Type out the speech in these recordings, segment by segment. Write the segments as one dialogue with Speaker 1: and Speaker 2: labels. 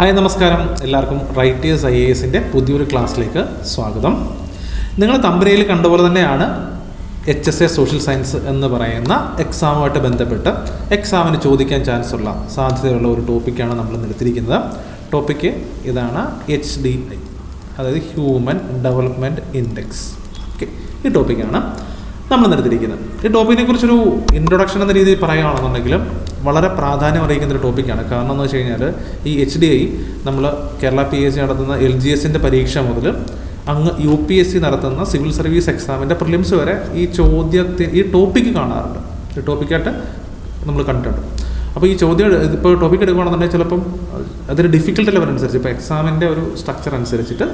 Speaker 1: Hi നമസ്കാരം. എല്ലാവർക്കും writers I A എസിന്റെ പുതിയൊരു ക്ലാസ്സിലേക്ക് സ്വാഗതം. നിങ്ങൾ തമ്പനയിൽ കണ്ടപോലെ തന്നെയാണ് H S A social science എന്ന് പറയുന്ന എക്സാമുമായിട്ട് ബന്ധപ്പെട്ട് എക്സാമിന് ചോദിക്കാൻ ചാൻസ് ഉള്ള സാധ്യതയുള്ള ഒരു ടോപ്പിക്കാണ് നമ്മൾ എടുത്തിരിക്കുന്നത് ടോപ്പിക്ക് ഇതാണ് എച്ച് ഡി ഐ അതായത് ഹ്യൂമൻ ഡെവലപ്മെന്റ് ഇൻഡെക്സ്. ഓക്കെ ഈ ടോപ്പിക്കാണ് നമ്മൾ എടുത്തിരിക്കുന്നത് ഈ ടോപ്പിക്കിനെ കുറിച്ചൊരു ഇൻട്രൊഡക്ഷൻ എന്ന രീതിയിൽ പറയുകയാണെന്നുണ്ടെങ്കിലും വളരെ പ്രാധാന്യം അറിയിക്കുന്ന ഒരു ടോപ്പിക്കാണ്. കാരണം എന്ന് വെച്ച് കഴിഞ്ഞാൽ ഈ എച്ച് ഡി ഐ നമ്മൾ കേരള പി എസ് സി നടത്തുന്ന എൽ ജി എസിന്റെ പരീക്ഷ മുതൽ അങ്ങ് യു പി എസ് സി നടത്തുന്ന സിവിൽ സർവീസ് എക്സാമിന്റെ പ്രിലിംസ് വരെ ഈ ചോദ്യത്തെ ഈ ടോപ്പിക്ക് കാണാറുണ്ട്. ഈ ടോപ്പിക്കായിട്ട് നമ്മൾ കണ്ടിട്ടുണ്ട്. അപ്പോൾ ഈ ചോദ്യം ഇപ്പോൾ ടോപ്പിക് എടുക്കുകയാണെന്നുണ്ടെങ്കിൽ ചിലപ്പം അതിന്റെ ഡിഫിക്കൽട്ടി ലെവൽ അനുസരിച്ച് ഇപ്പോൾ എക്സാമിന്റെ ഒരു സ്ട്രക്ചർ അനുസരിച്ചിട്ട്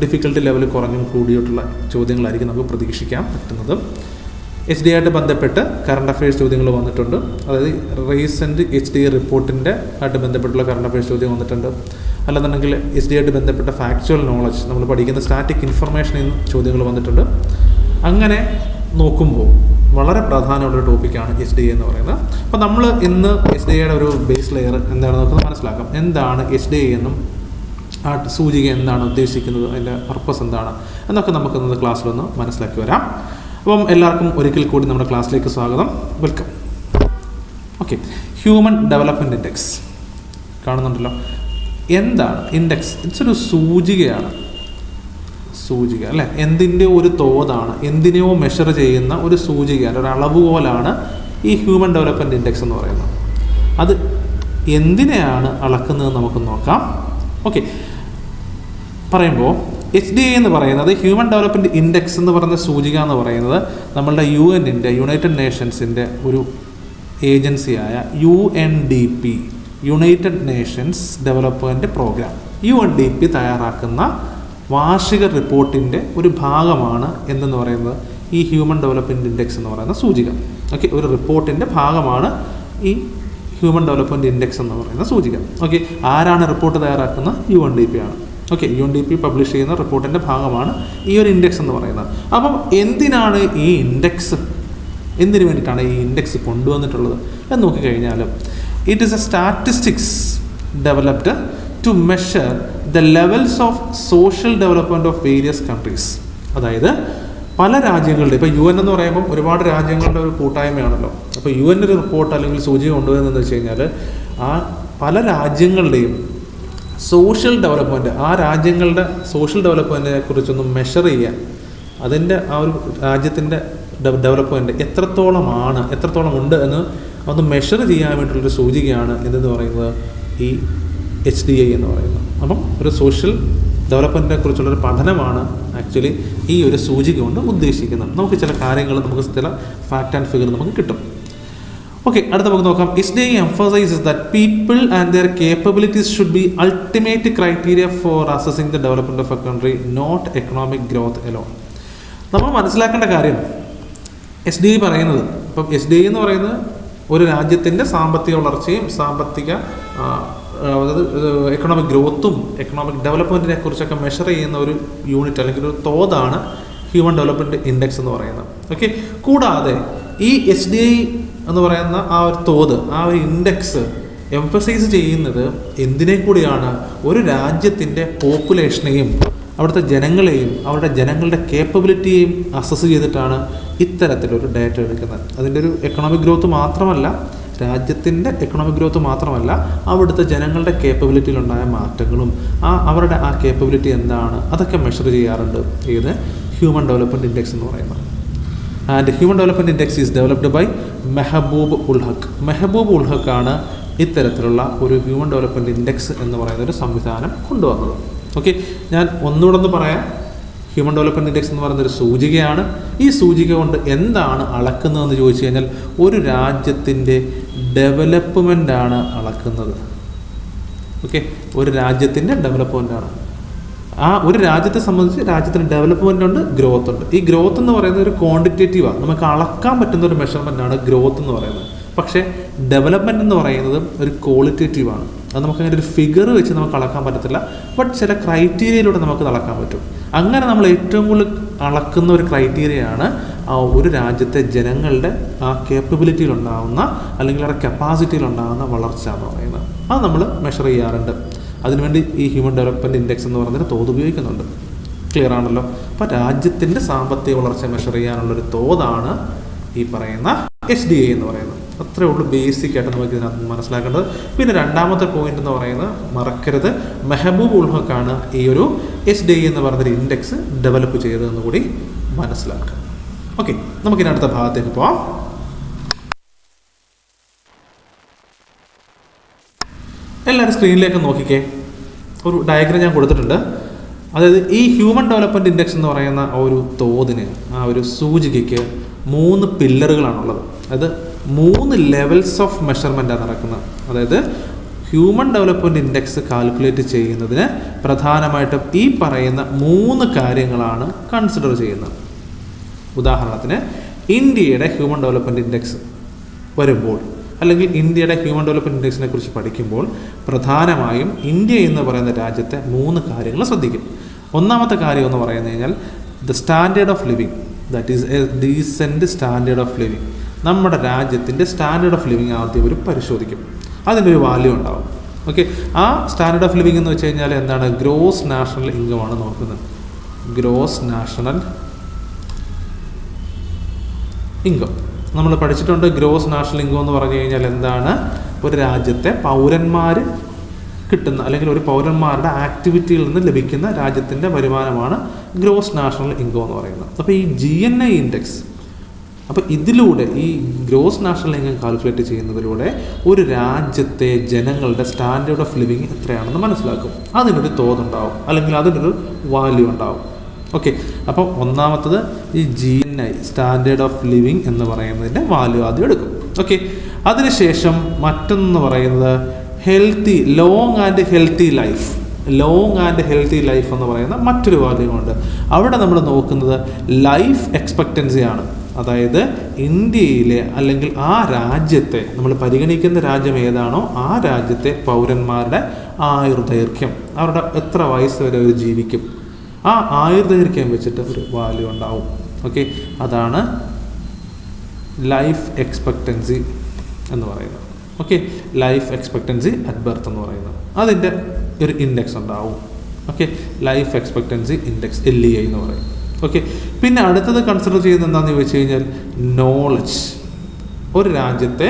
Speaker 1: ഡിഫിക്കൽട്ടി ലെവൽ കുറഞ്ഞും കൂടിയിട്ടുള്ള ചോദ്യങ്ങളായിരിക്കും നമുക്ക് പ്രതീക്ഷിക്കാൻ പറ്റുന്നത്. എച്ച് ഡി ആയിട്ട് ബന്ധപ്പെട്ട് കറണ്ട് അഫയേഴ്സ് ചോദ്യങ്ങൾ വന്നിട്ടുണ്ട്. അതായത് റീസെന്റ് എച്ച് ഡി റിപ്പോർട്ടിന്റെ ആയിട്ട് ബന്ധപ്പെട്ടുള്ള കറണ്ട് അഫയേഴ്സ് ചോദ്യം വന്നിട്ടുണ്ട്. അല്ലെന്നുണ്ടെങ്കിൽ എച്ച് ഡി ആയിട്ട് ബന്ധപ്പെട്ട ഫാക്ച്വൽ നോളജ് നമ്മൾ പഠിക്കുന്ന സ്റ്റാറ്റിക് ഇൻഫർമേഷൻ നിന്ന് ചോദ്യങ്ങൾ വന്നിട്ടുണ്ട്. അങ്ങനെ നോക്കുമ്പോൾ വളരെ പ്രധാനമുള്ള ഒരു ടോപ്പിക്കാണ് എച്ച് ഡി എന്ന് പറയുന്നത്. അപ്പോൾ നമ്മൾ ഇന്ന് എച്ച് ഡി ഐയുടെ ഒരു ബേസ് ലെയർ എന്താണെന്ന് നമുക്ക് മനസ്സിലാക്കാം. എന്താണ് എച്ച് ഡി എന്നും ആ സൂചിക എന്താണ് ഉദ്ദേശിക്കുന്നത് അതിന്റെ പർപ്പസ് എന്താണ് എന്നൊക്കെ നമുക്ക് ഇന്നത്തെ ക്ലാസ്സിലൊന്ന് മനസ്സിലാക്കി വരാം. അപ്പം എല്ലാവർക്കും ഒരിക്കൽ കൂടി നമ്മുടെ ക്ലാസ്സിലേക്ക് സ്വാഗതം. Welcome okay human development index കാണുന്നുണ്ടല്ലോ. എന്താണ്? ഇൻഡെക്സ് ഇറ്റ്സ് ഒരു സൂചികയാണ്. സൂചിക അല്ലേ? എന്തിന്റെ ഒരു തോതാണ് എന്തിനെയോ മെഷർ ചെയ്യുന്ന ഒരു സൂചികയാണ് ഒരു അളവുകോലാണ് ഈ ഹ്യൂമൻ ഡെവലപ്മെന്റ് ഇൻഡെക്സ് എന്ന് പറയുന്നത്. അത് എന്തിനെയാണ് അളക്കുന്നത് നമുക്ക് നോക്കാം. ഓക്കെ പറയുമ്പോൾ എച്ച് ഡി ഐ എന്ന് പറയുന്നത് ഹ്യൂമൻ ഡെവലപ്മെന്റ് ഇൻഡെക്സ് എന്ന് പറയുന്ന സൂചിക എന്ന് പറയുന്നത് നമ്മളുടെ യു എന്നിന്റെ യുണൈറ്റഡ് നേഷൻസിന്റെ ഒരു ഏജൻസിയായ U N D P united nations development programme U N D P തയ്യാറാക്കുന്ന വാർഷിക റിപ്പോർട്ടിന്റെ ഒരു ഭാഗമാണ് എന്തെന്ന് പറയുന്നത്? ഈ ഹ്യൂമൻ ഡെവലപ്മെന്റ് ഇൻഡെക്സ് എന്ന് പറയുന്ന സൂചിക. ഓക്കെ ഒരു റിപ്പോർട്ടിന്റെ ഭാഗമാണ് ഈ ഹ്യൂമൻ ഡെവലപ്മെന്റ് ഇൻഡെക്സ് എന്ന് പറയുന്ന സൂചിക. ഓക്കെ ആരാണ് റിപ്പോർട്ട് തയ്യാറാക്കുന്നത്? യു എൻ ഡി പി ആണ്. Okay U D P publish ചെയ്യുന്ന റിപ്പോർട്ടിന്റെ ഭാഗമാണ് ഈ ഒരു ഇൻഡെക്സ് എന്ന് പറയുന്നത്. അപ്പം എന്തിനാണ് ഈ ഇൻഡെക്സ് എന്തിനു വേണ്ടിയിട്ടാണ് ഈ ഇൻഡെക്സ് കൊണ്ടുവന്നിട്ടുള്ളത്? എന്ന് നോക്കിക്കഴിഞ്ഞാൽ it is a statistics developed to measure the levels of social development of various countries അതായത് പല രാജ്യങ്ങളുടെ ഇപ്പോൾ യു എൻ എന്ന് പറയുമ്പോൾ ഒരുപാട് രാജ്യങ്ങളുടെ ഒരു കൂട്ടായ്മയാണല്ലോ. അപ്പോൾ യു എൻ ഒരു റിപ്പോർട്ട് അല്ലെങ്കിൽ സൂചി കൊണ്ടുവരുന്നതെന്ന് വെച്ച് കഴിഞ്ഞാൽ ആ പല രാജ്യങ്ങളുടെയും സോഷ്യൽ ഡെവലപ്മെന്റ് ആ രാജ്യങ്ങളുടെ സോഷ്യൽ ഡെവലപ്മെന്റിനെ കുറിച്ചൊന്ന് മെഷർ ചെയ്യാൻ അതിന്റെ ആ ഒരു രാജ്യത്തിന്റെ ഡെവലപ്മെന്റ് എത്രത്തോളമാണ് എത്രത്തോളം ഉണ്ട് എന്ന് ഒന്ന് മെഷർ ചെയ്യാൻ വേണ്ടിയിട്ടുള്ളൊരു സൂചികയാണ് എന്തെന്ന് പറയുന്നത് ഈ എച്ച് ഡി ഐ എന്ന് പറയുന്നത്. അപ്പം ഒരു സോഷ്യൽ ഡെവലപ്മെന്റിനെ കുറിച്ചുള്ളൊരു പഠനമാണ് ആക്ച്വലി ഈ ഒരു സൂചിക കൊണ്ട് ഉദ്ദേശിക്കുന്നത്. നമുക്ക് ചില കാര്യങ്ങൾ നമുക്ക് ചില ഫാക്റ്റ് ആൻഡ് ഫിഗർ നമുക്ക് കിട്ടും. ഓക്കെ അടുത്ത നമുക്ക് നോക്കാം. Is the emphasizes that people and their capabilities should be ultimate criteria for assessing the development of a country not economic growth alone നമ്മൾ മനസ്സിലാക്കേണ്ട കാര്യം എസ് ഡി ഐ പറയുന്നത് ഇപ്പം എസ് ഡി ഐ എന്ന് പറയുന്നത് ഒരു രാജ്യത്തിന്റെ സാമ്പത്തിക വളർച്ചയും സാമ്പത്തിക അതായത് എക്കണോമിക് ഗ്രോത്തും എക്കണോമിക് ഡെവലപ്മെന്റിനെ കുറിച്ചൊക്കെ മെഷർ ചെയ്യുന്ന ഒരു യൂണിറ്റ് അല്ലെങ്കിൽ ഒരു തോതാണ് ഹ്യൂമൻ ഡെവലപ്മെന്റ് ഇൻഡെക്സ് എന്ന് പറയുന്നത്. ഓക്കെ കൂടാതെ ഈ എസ് ഡി ഐ എന്ന് പറയുന്ന ആ ഒരു തോത് ആ ഒരു ഇൻഡെക്സ് എംഫസൈസ് ചെയ്യുന്നത് എന്തിനെ കൂടിയാണ്? ഒരു രാജ്യത്തിന്റെ പോപ്പുലേഷനെയും അവിടുത്തെ ജനങ്ങളെയും അവരുടെ ജനങ്ങളുടെ കേപ്പബിലിറ്റിയെയും അസസ് ചെയ്തിട്ടാണ് ഇത്തരത്തിലൊരു ഡാറ്റ എടുക്കുന്നത്. അതിന്റെ ഒരു എക്കണോമിക് ഗ്രോത്ത് മാത്രമല്ല രാജ്യത്തിന്റെ എക്കണോമിക് ഗ്രോത്ത് മാത്രമല്ല അവിടുത്തെ ജനങ്ങളുടെ കേപ്പബിലിറ്റിയിലുണ്ടായ മാറ്റങ്ങളും ആ അവരുടെ ആ കേപ്പബിലിറ്റി എന്താണ്? അതൊക്കെ മെഷർ ചെയ്യാറുണ്ട്. ഏത് ഹ്യൂമൻ ഡെവലപ്മെന്റ് ഇൻഡെക്സ് എന്ന് പറയുന്നത്. And human development index is developed by Mahbub ul Haq Mahbub ഉൾഹക്കാണ് ഇത്തരത്തിലുള്ള ഒരു ഹ്യൂമൻ ഡെവലപ്മെന്റ് ഇൻഡെക്സ് എന്ന് പറയുന്ന ഒരു സംവിധാനം കൊണ്ടുവന്നത്. ഓക്കെ ഞാൻ ഒന്നുകൂടെ ഒന്ന് പറയാം. ഹ്യൂമൻ ഡെവലപ്മെന്റ് ഇൻഡെക്സ് എന്ന് പറയുന്ന ഒരു സൂചികയാണ്. ഈ സൂചിക കൊണ്ട് എന്താണ് അളക്കുന്നതെന്ന് ചോദിച്ചു കഴിഞ്ഞാൽ ഒരു രാജ്യത്തിന്റെ ഡെവലപ്മെന്റ് ആണ് അളക്കുന്നത്. ഓക്കെ ഒരു രാജ്യത്തിന്റെ ഡെവലപ്മെന്റാണ് ആ ഒരു രാജ്യത്തെ സംബന്ധിച്ച് രാജ്യത്തിന് ഡെവലപ്മെന്റ് ഉണ്ട് ഗ്രോത്ത് ഉണ്ട്. ഈ ഗ്രോത്ത് എന്ന് പറയുന്നത് ഒരു ക്വാണ്ടിറ്റേറ്റീവാണ് നമുക്ക് അളക്കാൻ പറ്റുന്ന ഒരു മെഷർമെന്റ് ആണ് ഗ്രോത്ത് എന്ന് പറയുന്നത്. പക്ഷേ ഡെവലപ്മെന്റ് എന്ന് പറയുന്നത് ഒരു ക്വാളിറ്റേറ്റീവാണ് അത് നമുക്ക് അങ്ങനെ ഒരു ഫിഗർ വെച്ച് നമുക്ക് അളക്കാൻ പറ്റത്തില്ല. ബട്ട് ചില ക്രൈറ്റീരിയയിലൂടെ നമുക്ക് അളക്കാൻ പറ്റും. അങ്ങനെ നമ്മൾ ഏറ്റവും കൂടുതൽ അളക്കുന്ന ഒരു ക്രൈറ്റീരിയയാണ് ആ ഒരു രാജ്യത്തെ ജനങ്ങളുടെ ആ കേപ്പബിലിറ്റിയിലുണ്ടാകുന്ന അല്ലെങ്കിൽ അവരുടെ കപ്പാസിറ്റിയിലുണ്ടാകുന്ന വളർച്ച എന്ന് പറയുന്നത്. അത് നമ്മൾ മെഷർ ചെയ്യാറുണ്ട്. അതിനുവേണ്ടി ഈ ഹ്യൂമൻ ഡെവലപ്മെന്റ് ഇൻഡെക്സ് എന്ന് പറയുന്നൊരു തോത് ഉപയോഗിക്കുന്നുണ്ട്. ക്ലിയർ ആണല്ലോ? അപ്പോൾ രാജ്യത്തിന്റെ സാമ്പത്തിക വളർച്ച മെഷർ ചെയ്യാനുള്ളൊരു തോതാണ് ഈ പറയുന്ന എച്ച് ഡി എ എന്ന് പറയുന്നത്. അത്രേ ഉള്ളൂ ബേസിക് ആയിട്ട് നമുക്ക് ഇതിനകത്ത് മനസ്സിലാക്കേണ്ടത്. പിന്നെ രണ്ടാമത്തെ പോയിന്റ് എന്ന് പറയുന്നത് മറക്കരുത് മെഹബൂബ് ഉൾഹക്കാണ് ഈ ഒരു എച്ച് ഡി എന്ന് പറയുന്നൊരു ഇൻഡെക്സ് ഡെവലപ്പ് ചെയ്തതെന്ന് കൂടി മനസ്സിലാക്കുക. ഓക്കെ നമുക്കിനി അടുത്ത ഭാഗത്തേക്ക് പോവാം. എല്ലാവരും സ്ക്രീനിലേക്ക് നോക്കിക്കേ. ഒരു ഡയഗ്രം ഞാൻ കൊടുത്തിട്ടുണ്ട്. അതായത് ഈ ഹ്യൂമൻ ഡെവലപ്മെന്റ് ഇൻഡെക്സ് എന്ന് പറയുന്ന ആ ഒരു തോതിന് ആ ഒരു സൂചികയ്ക്ക് മൂന്ന് പില്ലറുകളാണുള്ളത്. അതായത് മൂന്ന് ലെവൽസ് ഓഫ് മെഷർമെന്റാണ് നടക്കുന്നത്. അതായത് ഹ്യൂമൻ ഡെവലപ്മെന്റ് ഇൻഡെക്സ് കാൽക്കുലേറ്റ് ചെയ്യുന്നതിന് പ്രധാനമായിട്ടും ഈ പറയുന്ന മൂന്ന് കാര്യങ്ങളാണ് കൺസിഡർ ചെയ്യുന്നത്. ഉദാഹരണത്തിന് ഇന്ത്യയുടെ ഹ്യൂമൻ ഡെവലപ്മെന്റ് ഇൻഡെക്സ് വരുമ്പോൾ അല്ലെങ്കിൽ ഇന്ത്യയുടെ ഹ്യൂമൻ ഡെവലപ്മെന്റ് ഇൻഡെക്സിനെ കുറിച്ച് പഠിക്കുമ്പോൾ പ്രധാനമായും ഇന്ത്യ എന്ന് പറയുന്ന രാജ്യത്തെ മൂന്ന് കാര്യങ്ങൾ ശ്രദ്ധിക്കും. ഒന്നാമത്തെ കാര്യം എന്ന് പറയുന്നത് കഴിഞ്ഞാൽ the standard of living that is a decent standard of living നമ്മുടെ രാജ്യത്തിന്റെ സ്റ്റാൻഡേർഡ് ഓഫ് ലിവിങ് ആദ്യം ഒരു പരിശോധിക്കും. അതിന്റെ ഒരു വാല്യൂ ഉണ്ടാവും. ഓക്കെ ആ സ്റ്റാൻഡേർഡ് ഓഫ് ലിവിങ് എന്ന് വെച്ച് കഴിഞ്ഞാൽ എന്താണ്? ഗ്രോസ് നാഷണൽ ഇൻകമാണ് നോക്കുന്നത്. ഗ്രോസ് നാഷണൽ ഇൻകം നമ്മൾ പഠിച്ചിട്ടുണ്ട് ഗ്രോസ് നാഷണൽ ഇൻകം എന്ന് പറഞ്ഞു കഴിഞ്ഞാൽ എന്താണ്? ഒരു രാജ്യത്തെ പൗരന്മാർ കിട്ടുന്ന അല്ലെങ്കിൽ ഒരു പൗരന്മാരുടെ ആക്ടിവിറ്റിയിൽ നിന്ന് ലഭിക്കുന്ന രാജ്യത്തിന്റെ വരുമാനമാണ് ഗ്രോസ് നാഷണൽ ഇൻകം എന്ന് പറയുന്നത്. അപ്പോൾ ഈ ജി എൻ ഐ ഇൻഡെക്സ് അപ്പോൾ ഇതിലൂടെ ഈ ഗ്രോസ് നാഷണൽ ഇൻകം കാൽക്കുലേറ്റ് ചെയ്യുന്നതിലൂടെ ഒരു രാജ്യത്തെ ജനങ്ങളുടെ സ്റ്റാൻഡേർഡ് ഓഫ് ലിവിങ് എത്രയാണെന്ന് മനസ്സിലാക്കും. അതിനൊരു തോതുണ്ടാവും അല്ലെങ്കിൽ അതിനൊരു വാല്യൂ ഉണ്ടാവും. ഓക്കെ അപ്പോൾ ഒന്നാമത്തത് ഈ G N I standard of living എന്ന് പറയുന്നതിന്റെ വാല്യൂ ആദ്യം എടുക്കും. ഓക്കെ അതിനുശേഷം മറ്റൊന്ന് പറയുന്നത് healthy long and healthy life long and healthy life എന്ന് പറയുന്ന മറ്റൊരു വാല്യമുണ്ട് അവിടെ നമ്മൾ നോക്കുന്നത് ലൈഫ് എക്സ്പെക്റ്റൻസിയാണ് അതായത് ഇന്ത്യയിലെ അല്ലെങ്കിൽ ആ രാജ്യത്തെ നമ്മൾ പരിഗണിക്കുന്ന രാജ്യം ഏതാണോ ആ രാജ്യത്തെ പൗരന്മാരുടെ ആയുർദൈർഘ്യം. അവരുടെ എത്ര വയസ്സ് വരെ അവർ ജീവിക്കും? ആ ആയുർദൈർഘ്യം വെച്ചിട്ട് ഒരു വാല്യൂ ഉണ്ടാവും. ഓക്കെ അതാണ് ലൈഫ് എക്സ്പെക്റ്റൻസി എന്ന് പറയുന്നത്. Okay life expectancy at birth എന്ന് പറയുന്നത്. അതിന്റെ ഒരു ഇൻഡെക്സ് ഉണ്ടാവും. Okay life expectancy index L E I എന്ന് പറയും. ഓക്കെ പിന്നെ അടുത്തത് കൺസിഡർ ചെയ്യുന്നത് എന്താണെന്ന് ചോദിച്ചു കഴിഞ്ഞാൽ നോളജ് ഒരു രാജ്യത്തെ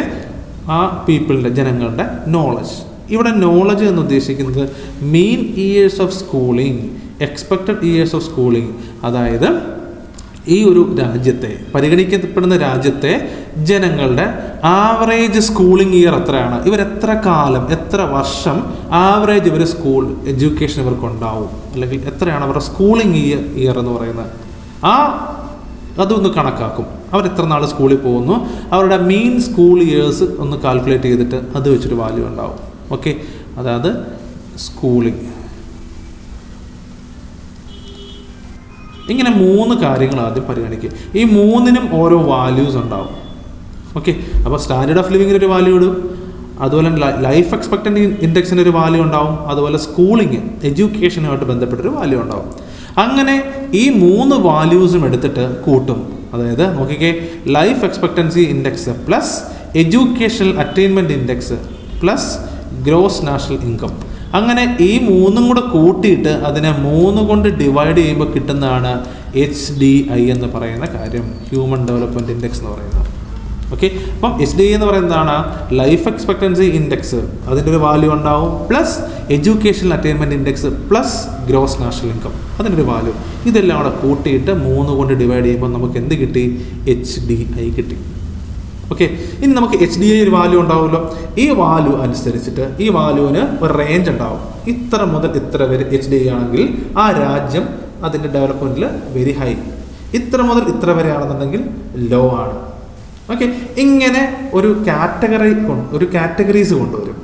Speaker 1: ആ പീപ്പിളിന്റെ ജനങ്ങളുടെ നോളജ് ഇവിടെ നോളജ് എന്ന് ഉദ്ദേശിക്കുന്നത് mean years of schooling expected years of schooling അതായത് ഈ ഒരു രാജ്യത്തെ പരിഗണിക്കപ്പെടുന്ന രാജ്യത്തെ ജനങ്ങളുടെ ആവറേജ് സ്കൂളിംഗ് ഇയർ എത്രയാണ്? ഇവർ എത്ര കാലം എത്ര വർഷം ആവറേജ് ഇവർ സ്കൂൾ എഡ്യൂക്കേഷൻ ഇവർക്ക് ഉണ്ടാവും അല്ലെങ്കിൽ എത്രയാണ് അവരുടെ സ്കൂളിംഗ് ഇയർ ഇയർ എന്ന് പറയുന്നത്? ആ അതൊന്ന് കണക്കാക്കും. അവർ എത്ര നാൾ സ്കൂളിൽ പോകുന്നു? അവരുടെ മീൻ സ്കൂൾ ഇയേഴ്സ് ഒന്ന് കാൽക്കുലേറ്റ് ചെയ്തിട്ട് അത് വെച്ചൊരു വാല്യൂ ഉണ്ടാവും. ഓക്കെ. അതായത് സ്കൂളിംഗ് ഇങ്ങനെ മൂന്ന് കാര്യങ്ങൾ ആദ്യം പരിഗണിക്കുക ഈ മൂന്നിനും ഓരോ വാല്യൂസ് ഉണ്ടാവും. ഓക്കെ. അപ്പോൾ സ്റ്റാൻഡേർഡ് ഓഫ് ലിവിങ്ങിന് ഒരു വാല്യൂ ഇടും. അതുപോലെ ലൈഫ് എക്സ്പെക്ടന്റ് ഇൻഡെക്സിന് ഒരു വാല്യൂ ഉണ്ടാവും. അതുപോലെ സ്കൂളിങ് എഡ്യൂക്കേഷനുമായിട്ട് ബന്ധപ്പെട്ടൊരു വാല്യൂ ഉണ്ടാവും. അങ്ങനെ ഈ മൂന്ന് വാല്യൂസും എടുത്തിട്ട് കൂട്ടും. അതായത് നോക്കിക്കേ life expectancy index plus educational attainment index plus gross national income അങ്ങനെ ഈ മൂന്നും കൂടെ കൂട്ടിയിട്ട് അതിനെ മൂന്ന് കൊണ്ട് ഡിവൈഡ് ചെയ്യുമ്പോൾ കിട്ടുന്നതാണ് എച്ച് ഡി ഐ എന്ന് പറയുന്ന കാര്യം ഹ്യൂമൻ ഡെവലപ്മെന്റ് ഇൻഡെക്സ് എന്ന് പറയുന്നത്. ഓക്കെ അപ്പം എച്ച് ഡി എന്ന് എന്താണ് ലൈഫ് എക്സ്പെക്ടൻസി ഇൻഡെക്സ് അതിന്റെ ഒരു വാല്യൂ ഉണ്ടാവും plus educational attainment index plus gross national income അതിന്റെ ഒരു വാല്യൂ ഇതെല്ലാം കൂടെ കൂട്ടിയിട്ട് മൂന്ന് കൊണ്ട് ഡിവൈഡ് ചെയ്യുമ്പോൾ നമുക്ക് എന്ത് കിട്ടി? എച്ച് ഡി ഐ കിട്ടി. ഓക്കെ ഇനി നമുക്ക് എച്ച് ഡി ഐ ഒരു വാല്യൂ ഉണ്ടാവുമല്ലോ. ഈ വാല്യൂ അനുസരിച്ചിട്ട് ഈ വാല്യൂവിന് ഒരു റേഞ്ച് ഉണ്ടാവും. ഇത്ര മുതൽ ഇത്ര വരെ എച്ച് ഡി ഐ ആണെങ്കിൽ ആ രാജ്യം അതിന്റെ ഡെവലപ്മെന്റിൽ വെരി ഹൈ ഇത്ര മുതൽ ഇത്ര വരെ ആണെന്നുണ്ടെങ്കിൽ ലോ ആണ്. ഓക്കെ ഇങ്ങനെ ഒരു കാറ്റഗറി ഒരു കാറ്റഗറീസ് കൊണ്ടുവരും.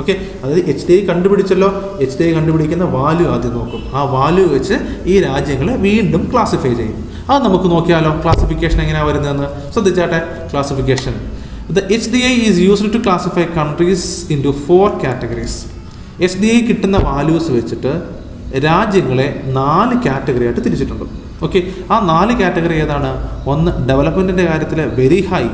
Speaker 1: ഓക്കെ അതായത് എച്ച് ഡി ഐ കണ്ടുപിടിച്ചല്ലോ. എച്ച് ഡി ഐ കണ്ടുപിടിക്കുന്ന വാല്യൂ ആദ്യം നോക്കും. ആ വാല്യൂ വെച്ച് ഈ രാജ്യങ്ങളെ വീണ്ടും ക്ലാസിഫൈ ചെയ്യും. അത് നമുക്ക് നോക്കിയാലോ? ക്ലാസിഫിക്കേഷൻ എങ്ങനെയാണ് വരുന്നതെന്ന് ശ്രദ്ധിച്ചാട്ടെ? Classification the H D I is used to classify countries into four categories H D I കിട്ടുന്ന വാല്യൂസ് വെച്ചിട്ട് രാജ്യങ്ങളെ നാല് കാറ്റഗറി ആയിട്ട് തിരിച്ചിട്ടുണ്ട്. ഓക്കെ ആ നാല് കാറ്റഗറി ഏതാണ്? ഒന്ന് ഡെവലപ്മെന്റിന്റെ കാര്യത്തിൽ വെരി ഹൈ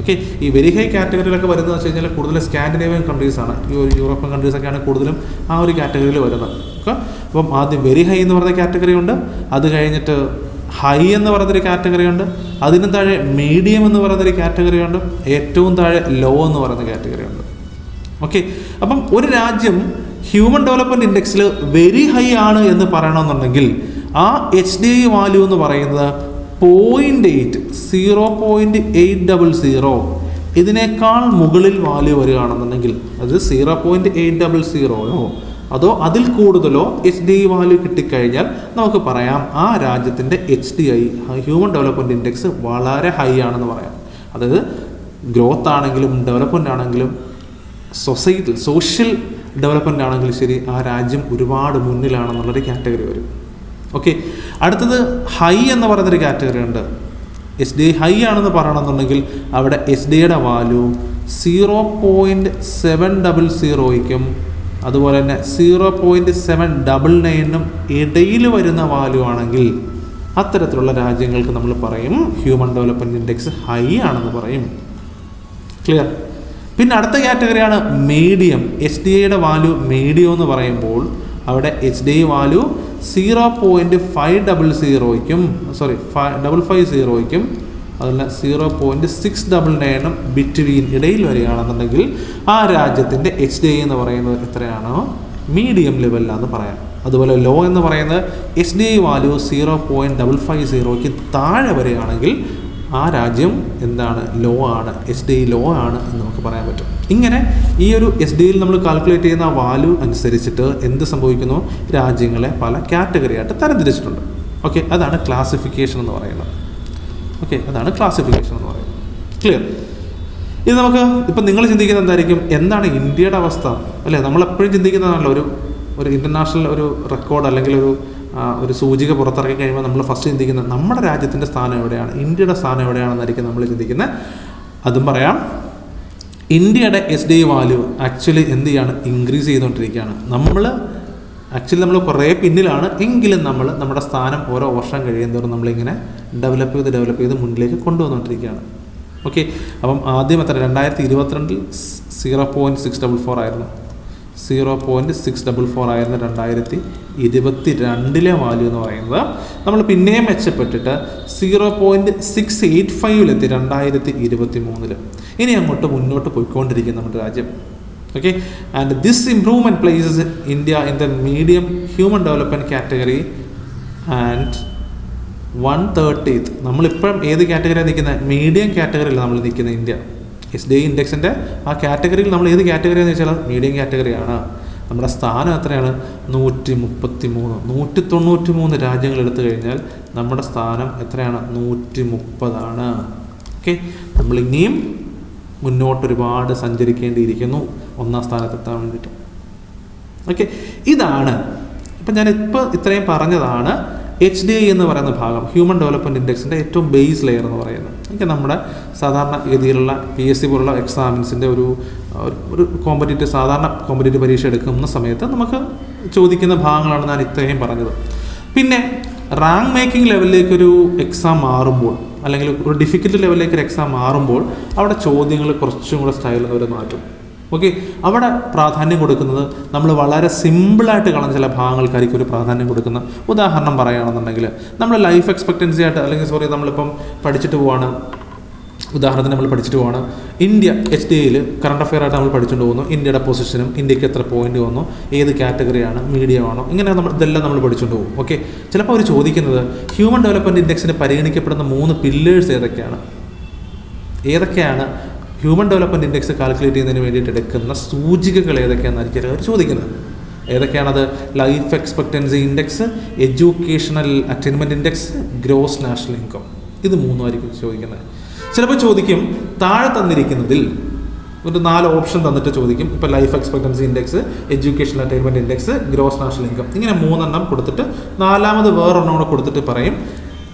Speaker 1: ഓക്കെ ഈ വെരി ഹൈ കാറ്റഗറിയിലൊക്കെ വരുന്നത് വെച്ച് കഴിഞ്ഞാൽ കൂടുതൽ സ്കാൻഡിനേവിയൻ കൺട്രീസാണ് ഈ ഒരു യൂറോപ്യൻ കൺട്രീസൊക്കെയാണ് കൂടുതലും ആ ഒരു കാറ്റഗറിയിൽ വരുന്നത്. ഓക്കെ അപ്പം ആദ്യം വെരി ഹൈ എന്ന് പറയുന്ന കാറ്റഗറി ഉണ്ട്. അത് കഴിഞ്ഞിട്ട് ഹൈ എന്ന് പറയുന്നൊരു കാറ്റഗറി ഉണ്ട്. അതിന് താഴെ മീഡിയം എന്ന് പറയുന്നൊരു കാറ്റഗറി ഉണ്ട്. ഏറ്റവും താഴെ ലോ എന്ന് പറയുന്ന കാറ്റഗറി ഉണ്ട്. ഓക്കെ അപ്പം ഒരു രാജ്യം ഹ്യൂമൻ ഡെവലപ്മെന്റ് ഇൻഡെക്സിൽ വെരി ഹൈ ആണ് എന്ന് പറയണമെന്നുണ്ടെങ്കിൽ ആ എച്ച് ഡി ഐ വാല്യൂ എന്ന് പറയുന്നത് point eight zero point eight double zero ഇതിനേക്കാൾ മുകളിൽ വാല്യൂ വരികയാണെന്നുണ്ടെങ്കിൽ അത് സീറോ പോയിന്റ് എയ്റ്റ് ഡബിൾ സീറോയോ അതോ അതിൽ കൂടുതലോ എച്ച് ഡി വാല്യൂ കിട്ടിക്കഴിഞ്ഞാൽ നമുക്ക് പറയാം ആ രാജ്യത്തിന്റെ H D I human development index വളരെ ഹൈ ആണെന്ന് പറയാം. അതായത് ഗ്രോത്ത് ആണെങ്കിലും ഡെവലപ്മെന്റ് ആണെങ്കിലും സൊസൈറ്റി സോഷ്യൽ ഡെവലപ്മെന്റ് ആണെങ്കിലും ശരി ആ രാജ്യം ഒരുപാട് മുന്നിലാണെന്നുള്ളൊരു കാറ്റഗറി വരും. ഓക്കെ അടുത്തത് ഹൈ എന്ന് പറയുന്നൊരു കാറ്റഗറി ഉണ്ട്. എസ് ഡി ഹൈ ആണെന്ന് പറയണമെന്നുണ്ടെങ്കിൽ അവിടെ എസ് ഡി ഐയുടെ value zero point seven double സീറോയ്ക്കും അതുപോലെ തന്നെ സീറോ പോയിന്റ് സെവൻ ഡബിൾ നയനും ഇടയിൽ വരുന്ന വാല്യൂ ആണെങ്കിൽ അത്തരത്തിലുള്ള രാജ്യങ്ങൾക്ക് നമ്മൾ പറയും ഹ്യൂമൻ ഡെവലപ്മെന്റ് ഇൻഡെക്സ് ഹൈ ആണെന്ന് പറയും. ക്ലിയർ പിന്നെ അടുത്ത കാറ്റഗറിയാണ് മീഡിയം എച്ച് ഡി ഐയുടെ വാല്യൂ മീഡിയം എന്ന് പറയുമ്പോൾ അവിടെ H D value zero point five double സീറോയ്ക്കും sorry five double five സീറോയ്ക്കും അതുപോലെ സീറോ പോയിന്റ് സിക്സ് ഡബിൾ നയനും ബിറ്റ്വീൻ ഇടയിൽ വരികയാണെന്നുണ്ടെങ്കിൽ ആ രാജ്യത്തിന്റെ എച്ച് ഡി എന്ന് പറയുന്നത് എത്രയാണോ? മീഡിയം ലെവലിലാണെന്ന് പറയാം. അതുപോലെ ലോ എന്ന് പറയുന്നത് H D I value zero point double five സീറോയ്ക്ക് താഴെ വരികയാണെങ്കിൽ ആ രാജ്യം എന്താണ്? ലോ ആണ്. എച്ച് ഡി ഐ ലോ ആണ് എന്ന് നമുക്ക് പറയാൻ പറ്റും. ഇങ്ങനെ ഈ ഒരു എസ് ഡിയിൽ നമ്മൾ കാൽക്കുലേറ്റ് ചെയ്യുന്ന ആ വാല്യൂ അനുസരിച്ചിട്ട് എന്ത് സംഭവിക്കുന്നു? രാജ്യങ്ങളെ പല കാറ്റഗറി ആയിട്ട് തരംതിരിച്ചിട്ടുണ്ട്. ഓക്കെ അതാണ് ക്ലാസിഫിക്കേഷൻ എന്ന് പറയുന്നത്. ഓക്കെ അതാണ് ക്ലാസിഫിക്കേഷൻ എന്ന് പറയുന്നത്. ക്ലിയർ ഇത് നമുക്ക് ഇപ്പം നിങ്ങൾ ചിന്തിക്കുന്നത് എന്തായിരിക്കും? എന്താണ് ഇന്ത്യയുടെ അവസ്ഥ? അല്ലേ? നമ്മളെപ്പോഴും ചിന്തിക്കുന്നതാണല്ലോ ഒരു ഒരു ഇന്റർനാഷണൽ ഒരു റെക്കോർഡ് അല്ലെങ്കിൽ ഒരു ഒരു സൂചിക പുറത്തിറക്കി കഴിയുമ്പോൾ നമ്മൾ ഫസ്റ്റ് ചിന്തിക്കുന്നത് നമ്മുടെ രാജ്യത്തിന്റെ സ്ഥാനം എവിടെയാണ്? ഇന്ത്യയുടെ സ്ഥാനം എവിടെയാണെന്നായിരിക്കും നമ്മൾ ചിന്തിക്കുന്നത്. അതും പറയാം. ഇന്ത്യയുടെ എസ് ഡി വാല്യൂ ആക്ച്വലി എന്ത് ചെയ്യാണ്? ഇൻക്രീസ് ചെയ്തുകൊണ്ടിരിക്കുകയാണ്. നമ്മൾ ആക്ച്വലി നമ്മൾ കുറേ പിന്നിലാണ്. എങ്കിലും നമ്മൾ നമ്മുടെ സ്ഥാനം ഓരോ വർഷം കഴിയുന്നതോറും നമ്മളിങ്ങനെ ഡെവലപ്പ് ചെയ്ത് ഡെവലപ്പ് ചെയ്ത് മുന്നിലേക്ക് കൊണ്ടുവന്നുകൊണ്ടിരിക്കുകയാണ് ഓക്കെ അപ്പം ആദ്യം എത്ര? രണ്ടായിരത്തി ഇരുപത്തിരണ്ടിൽ zero point six double four ആയിരുന്നു. Zero point six double four ആയിരുന്നു രണ്ടായിരത്തി ഇരുപത്തി രണ്ടിലെ വാല്യൂ എന്ന് പറയുന്നത്. നമ്മൾ പിന്നെയും മെച്ചപ്പെട്ടിട്ട് സീറോ പോയിന്റ് സിക്സ് എയ്റ്റ് ഫൈവിലെത്തി രണ്ടായിരത്തി ഇരുപത്തി മൂന്നിൽ ഇനി അങ്ങോട്ട് മുന്നോട്ട് പോയിക്കൊണ്ടിരിക്കും നമ്മുടെ രാജ്യം. Okay and this improvement places india in the medium human development category and one thirtieth നമ്മളിപ്പോഴും ഏത് കാറ്റഗറിയാണ് നിൽക്കുന്നത് മീഡിയം കാറ്റഗറിയിൽ നമ്മൾ നിൽക്കുന്ന ഇന്ത്യ. എസ് ഡി ഇൻഡെക്സിന്റെ ആ കാറ്റഗറിയിൽ നമ്മൾ ഏത് കാറ്റഗറിയാണെന്ന് വെച്ചാൽ മീഡിയം കാറ്റഗറിയാണ് നമ്മുടെ സ്ഥാനം എത്രയാണ്? നൂറ്റി മുപ്പത്തി മൂന്ന് നൂറ്റി തൊണ്ണൂറ്റി മൂന്ന് രാജ്യങ്ങൾ എടുത്തു കഴിഞ്ഞാൽ നമ്മുടെ സ്ഥാനം എത്രയാണ്? നൂറ്റി മുപ്പതാണ് ഓക്കെ നമ്മളിനിയും മുന്നോട്ട് ഒരുപാട് സഞ്ചരിക്കേണ്ടിയിരിക്കുന്നു. ഒന്നാം സ്ഥാനത്തെത്താൻ വേണ്ടിയിട്ട്. ഓക്കെ ഇതാണ് ഇപ്പം ഞാൻ ഇപ്പോൾ ഇത്രയും പറഞ്ഞതാണ് എച്ച് ഡി ഐ എന്ന് പറയുന്ന ഭാഗം ഹ്യൂമൻ ഡെവലപ്മെന്റ് ഇൻഡെക്സിന്റെ ഏറ്റവും ബേസ് ലെയർ എന്ന് പറയുന്നത്. എനിക്ക് നമ്മുടെ സാധാരണ രീതിയിലുള്ള പി എസ് സി പോലുള്ള എക്സാമിൻസിന്റെ ഒരു ഒരു- ഒരു കോമ്പറ്റേറ്റീവ് സാധാരണ കോമ്പറ്റേറ്റീവ് പരീക്ഷ എടുക്കുന്ന സമയത്ത് നമുക്ക് ചോദിക്കുന്ന ഭാഗങ്ങളാണ് ഞാൻ ഇത്രയും പറഞ്ഞത്. പിന്നെ റാങ്ക് മേക്കിംഗ് ലെവലിലേക്കൊരു എക്സാം മാറുമ്പോൾ അല്ലെങ്കിൽ ഒരു ഡിഫിക്കൽട്ട് ലെവലിലേക്ക് ഒരു എക്സാം മാറുമ്പോൾ അവിടെ ചോദ്യങ്ങൾ കുറച്ചും കൂടെ സ്റ്റൈലിൽ അവർ മാറ്റും. ഓക്കെ അവിടെ പ്രാധാന്യം കൊടുക്കുന്നത് നമ്മൾ വളരെ സിമ്പിളായിട്ട് കളഞ്ഞ ചില ഭാഗങ്ങൾക്കായിരിക്കും ഒരു പ്രാധാന്യം കൊടുക്കുന്ന ഉദാഹരണം പറയുകയാണെന്നുണ്ടെങ്കിൽ നമ്മൾ ലൈഫ് എക്സ്പെക്റ്റൻസി ആയിട്ട് അല്ലെങ്കിൽ സോറി നമ്മളിപ്പം പഠിച്ചിട്ട് പോവാണ്. ഉദാഹരണത്തിന് നമ്മൾ പഠിച്ചിട്ട് പോവാണ്. ഇന്ത്യ എച്ച് ഡി എയിൽ കറണ്ട് അഫെയർ ആയിട്ട് നമ്മൾ പഠിച്ചുകൊണ്ട് പോകുന്നു. ഇന്ത്യയുടെ പൊസിഷനും ഇന്ത്യയ്ക്ക് എത്ര പോയിന്റ് വന്നു? ഏത് കാറ്റഗറിയാണ് മീഡിയം ആണോ? ഇങ്ങനെ നമ്മൾ ഇതെല്ലാം നമ്മൾ പഠിച്ചുകൊണ്ട് പോകും. ഓക്കെ ചിലപ്പോൾ അവർ ചോദിക്കുന്നത് ഹ്യൂമൻ ഡെവലപ്മെന്റ് ഇൻഡെക്സിന് പരിഗണിക്കപ്പെടുന്ന മൂന്ന് പില്ലേഴ്സ് ഏതൊക്കെയാണ്? ഏതൊക്കെയാണ് ഹ്യൂമൻ ഡെവലപ്മെന്റ് ഇൻഡെക്സ് കാൽക്കുലേറ്റ് ചെയ്യുന്നതിന് വേണ്ടിയിട്ട് എടുക്കുന്ന സൂചികകൾ ഏതൊക്കെയാണെന്നായിരിക്കും അവർ ചോദിക്കുന്നത് ഏതൊക്കെയാണത്? Life expectancy index educational attainment index gross national income ഇത് മൂന്നുമായിരിക്കും ചോദിക്കുന്നത്. ചിലപ്പോൾ ചോദിക്കും താഴെ തന്നിരിക്കുന്നതിൽ ഒരു നാല് ഓപ്ഷൻ തന്നിട്ട് ചോദിക്കും. ഇപ്പോൾ life expectancy index education attainment index gross national income ഇങ്ങനെ മൂന്നെണ്ണം കൊടുത്തിട്ട് നാലാമത് വേറൊരെണ്ണം കൂടെ കൊടുത്തിട്ട് പറയും.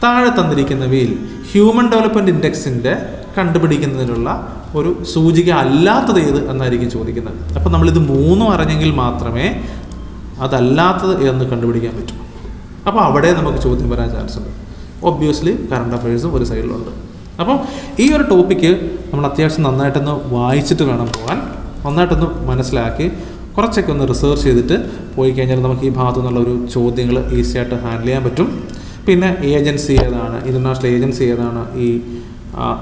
Speaker 1: താഴെ തന്നിരിക്കുന്നവയിൽ ഹ്യൂമൻ ഡെവലപ്മെന്റ് ഇൻഡെക്സിന്റെ കണ്ടുപിടിക്കുന്നതിനുള്ള ഒരു സൂചിക അല്ലാത്തത് ഏത് എന്നായിരിക്കും ചോദിക്കുന്നത്. അപ്പം നമ്മളിത് മൂന്നും അറിഞ്ഞെങ്കിൽ മാത്രമേ അതല്ലാത്തത് എന്ന് കണ്ടുപിടിക്കാൻ പറ്റൂ. അപ്പോൾ അവിടെ നമുക്ക് ചോദ്യം വരാൻ ചാൻസ് ഉണ്ട്. ഒബ്വിയസ്ലി കറണ്ട് അഫയേഴ്സും ഒരു സൈഡിലുണ്ട് അപ്പം ഈ ഒരു ടോപ്പിക്ക് നമ്മൾ അത്യാവശ്യം നന്നായിട്ടൊന്ന് വായിച്ചിട്ട് വേണം പോകാൻ നന്നായിട്ടൊന്ന് മനസ്സിലാക്കി കുറച്ചൊക്കെ ഒന്ന് റിസർച്ച് ചെയ്തിട്ട് പോയി കഴിഞ്ഞാൽ നമുക്ക് ഈ ഭാഗത്തു നിന്നുള്ള ഒരു ചോദ്യങ്ങൾ ഈസിയായിട്ട് ഹാൻഡിൽ ചെയ്യാൻ പറ്റും. പിന്നെ ഏജൻസി ഏതാണ്? ഇന്റർനാഷണൽ ഏജൻസി ഏതാണ് ഈ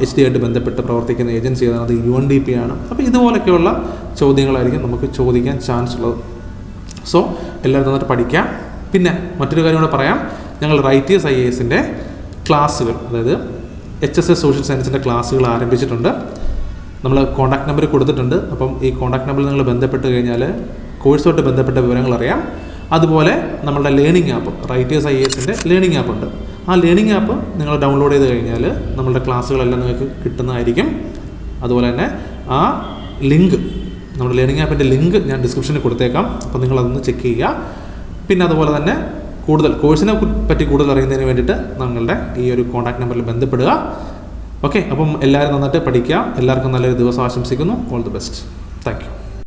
Speaker 1: എച്ച് ഡി ആയിട്ട് ബന്ധപ്പെട്ട് പ്രവർത്തിക്കുന്ന ഏജൻസി ഏതാണ്? അത് യു എൻ ഡി പി ആണ്. അപ്പോൾ ഇതുപോലൊക്കെയുള്ള ചോദ്യങ്ങളായിരിക്കും നമുക്ക് ചോദിക്കാൻ ചാൻസ് ഉള്ളത് സോ എല്ലാവരും നന്നായിട്ട് പഠിക്കാം. പിന്നെ മറ്റൊരു കാര്യം കൂടെ പറയാം. ഞങ്ങൾ റൈറ്റേഴ്സ് ഐ എസിന്റെ ക്ലാസ്സുകൾ അതായത് എച്ച് എസ് എസ് സോഷ്യൽ സയൻസിന്റെ ക്ലാസ്സുകൾ ആരംഭിച്ചിട്ടുണ്ട്. നമ്മൾ കോൺടാക്ട് നമ്പർ കൊടുത്തിട്ടുണ്ട്. അപ്പം ഈ കോൺടാക്ട് നമ്പറിൽ നിങ്ങൾ ബന്ധപ്പെട്ട് കഴിഞ്ഞാൽ കോഴ്സുമായിട്ട് ബന്ധപ്പെട്ട വിവരങ്ങൾ അറിയാം. അതുപോലെ നമ്മളുടെ ലേണിംഗ് ആപ്പ് റൈറ്റേഴ്സ് ഐ എസിന്റെ ലേണിംഗ് ആപ്പ് ഉണ്ട്. ആ ലേണിംഗ് ആപ്പ് നിങ്ങൾ ഡൗൺലോഡ് ചെയ്ത് കഴിഞ്ഞാൽ നമ്മളുടെ ക്ലാസ്സുകളെല്ലാം നിങ്ങൾക്ക് കിട്ടുന്നതായിരിക്കും. അതുപോലെ തന്നെ ആ ലിങ്ക് നമ്മുടെ ലേണിംഗ് ആപ്പിന്റെ ലിങ്ക് ഞാൻ ഡിസ്ക്രിപ്ഷനിൽ കൊടുത്തേക്കാം. അപ്പോൾ നിങ്ങൾ അതൊന്ന് ചെക്ക് ചെയ്യുക. പിന്നെ അതുപോലെ തന്നെ കൂടുതൽ കോഴ്സിനെ പറ്റി കൂടുതൽ അറിയുന്നതിന് വേണ്ടിയിട്ട് നിങ്ങളുടെ ഈ ഒരു കോൺടാക്ട് നമ്പറിൽ ബന്ധപ്പെടുക. ഓക്കെ അപ്പം എല്ലാവരും നന്നായിട്ട് പഠിക്കുക. എല്ലാവർക്കും നല്ലൊരു ദിവസം ആശംസിക്കുന്നു. All the best. താങ്ക്